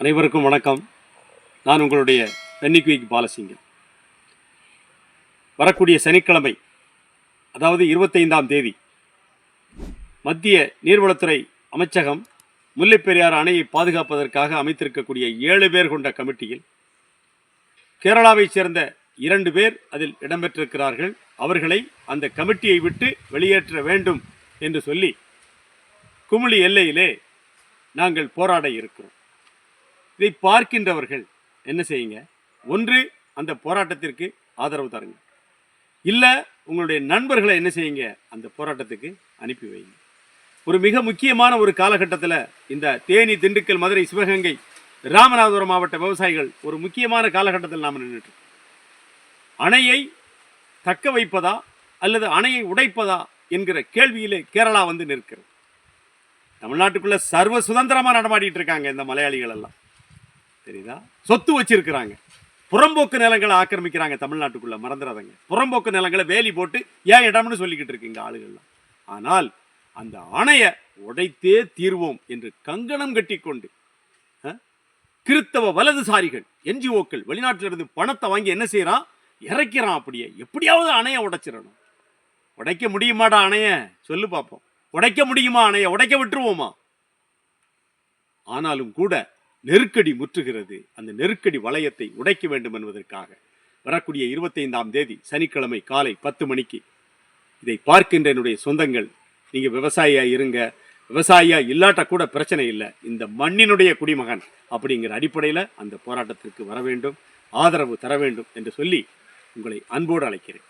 அனைவருக்கும் வணக்கம். நான் உங்களுடைய வென்னிக்குவிக் பாலசிங்கம் வரக்கூடிய சனிக்கிழமை அதாவது இருபத்தைந்தாம் தேதி மத்திய நீர்வளத்துறை அமைச்சகம் முல்லைப்பெரியார் அணையை பாதுகாப்பதற்காக அமைத்திருக்கக்கூடிய ஏழு பேர் கொண்ட கமிட்டியில் கேரளாவைச் சேர்ந்த இரண்டு பேர் அதில் இடம்பெற்றிருக்கிறார்கள். அவர்களை அந்த கமிட்டியை விட்டு வெளியேற்ற வேண்டும் என்று சொல்லி குமிழி எல்லையிலே நாங்கள் போராட இருக்கிறோம். இதை பார்க்கின்றவர்கள் என்ன செய்யுங்க? ஒன்று அந்த போராட்டத்திற்கு ஆதரவு தருங்க. இல்லை உங்களுடைய நண்பர்களை என்ன செய்யுங்க? அந்த போராட்டத்துக்கு அனுப்பி வைங்க. ஒரு மிக முக்கியமான ஒரு காலகட்டத்தில் இந்த தேனி திண்டுக்கல் மதுரை சிவகங்கை ராமநாதபுரம் மாவட்ட விவசாயிகள் ஒரு முக்கியமான காலகட்டத்தில் நாம் நின்றுட்டு அணையை தக்க வைப்பதா அல்லது அணையை உடைப்பதா என்கிற கேள்வியிலே கேரளா வந்து நிற்கிறது. தமிழ்நாட்டுக்குள்ள சர்வ சுதந்திரமாக நடமாடிட்டு இருக்காங்க இந்த மலையாளிகள் எல்லாம். தெரியுதா? சொத்து வச்சிருக்கிறாங்க. புறம்போக்கு நிலங்களை ஆக்கிரமிக்கிறாங்க தமிழ்நாட்டுக்குள்ள மறந்துடாதங்க புறம்போக்கு நிலங்களை வேலி போட்டு ஏன் இடம்னு சொல்லிக்கிட்டு இருக்குங்க ஆளுகள்லாம். ஆனால் அந்த அணையை உடைத்தே தீர்வோம் என்று கங்கணம் கட்டிக்கொண்டு கிறித்தவ வலதுசாரிகள் என்ஜிஓக்கள் வெளிநாட்டிலிருந்து பணத்தை வாங்கி என்ன செய்யறான்? இறக்கிறான் அப்படியே. எப்படியாவது அணையை உடைச்சிடணும். உடைக்க முடியுமாடா அணைய சொல்லு பார்ப்போம் உடைக்க முடியுமா அணைய உடைக்க விட்டுருவோமா? ஆனாலும் கூட நெருக்கடி முற்றுகிறது. அந்த நெருக்கடி வளையத்தை உடைக்க வேண்டும் என்பதற்காக. வரக்கூடிய இருபத்தைந்தாம் தேதி சனிக்கிழமை காலை பத்து மணிக்கு இதை பார்க்கின்ற என்னுடைய சொந்தங்கள் நீங்க விவசாயியா இருங்க. விவசாயியா இல்லாட்ட கூட பிரச்சனை இல்லை. இந்த மண்ணினுடைய குடிமகன் அப்படிங்கிற அடிப்படையில் அந்த போராட்டத்திற்கு வர வேண்டும் ஆதரவு தர வேண்டும் என்று சொல்லி உங்களை அன்போடு அழைக்கிறேன்.